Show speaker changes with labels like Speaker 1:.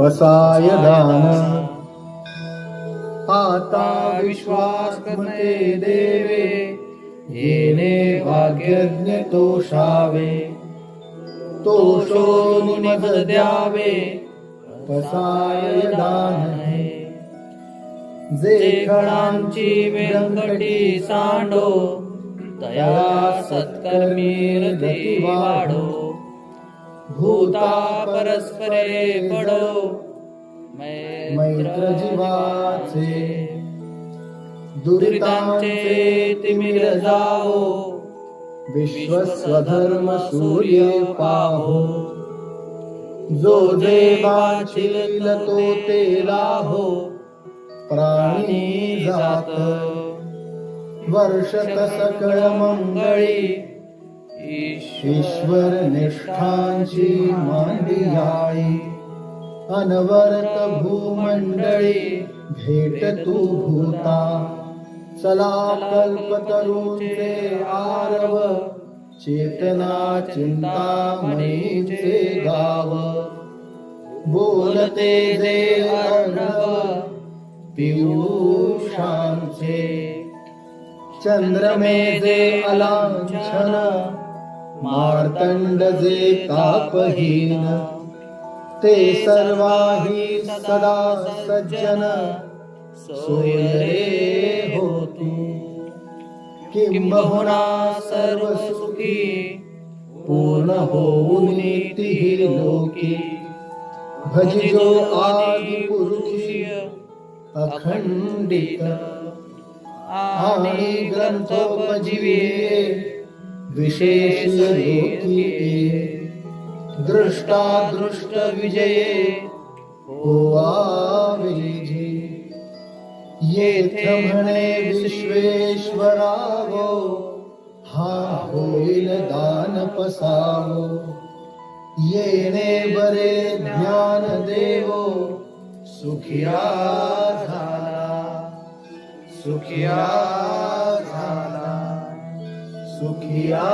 Speaker 1: पसाय दान आता विश्वास मते देवे येणे भाग्यज्ञ तोषावे. तो शोधून मज द्यावे पसाय दान जे
Speaker 2: खणांची व्यंकटी सांडो तया सत्कर्मी हृदय वाढो. भूता परस्परे पडो।
Speaker 1: मैत्र जीवाचे
Speaker 2: दुरितांचे तिमिर जाओ।
Speaker 1: विश्वस्वधर्म सूर्य पाहो। जो देवाचिल तो ते लाभो। प्राणी जात वर्षत सकळ मंगळी। ईश्वर निष्ठांची मांडियाळी अनवरत भूमंडळी भेट तू भूता. चला कल्पतरूचे आरव चेतना चिंतामणीचे गाव. बोलते जे अर्णव पियुषांचे. चंद्रमे जे अलांछन मार्तंड जे तापहीन। ते सर्वाही सदा सज्जन। सोयरे होती। किंबहुना सर्व सुखी पूर्ण होऊन नीती लोकी। भजिजो आदि पुरुषी अखंडित। आणि ग्रंथोपजीवी। विशेष दृष्टा दृष्ट विजये ओवाविजी येथे म्हणे विश्वेश्वरावो हा होईल दान पसावो येणे बरे ज्ञान देवो सुखिया झाला सुखिया সুখিয়া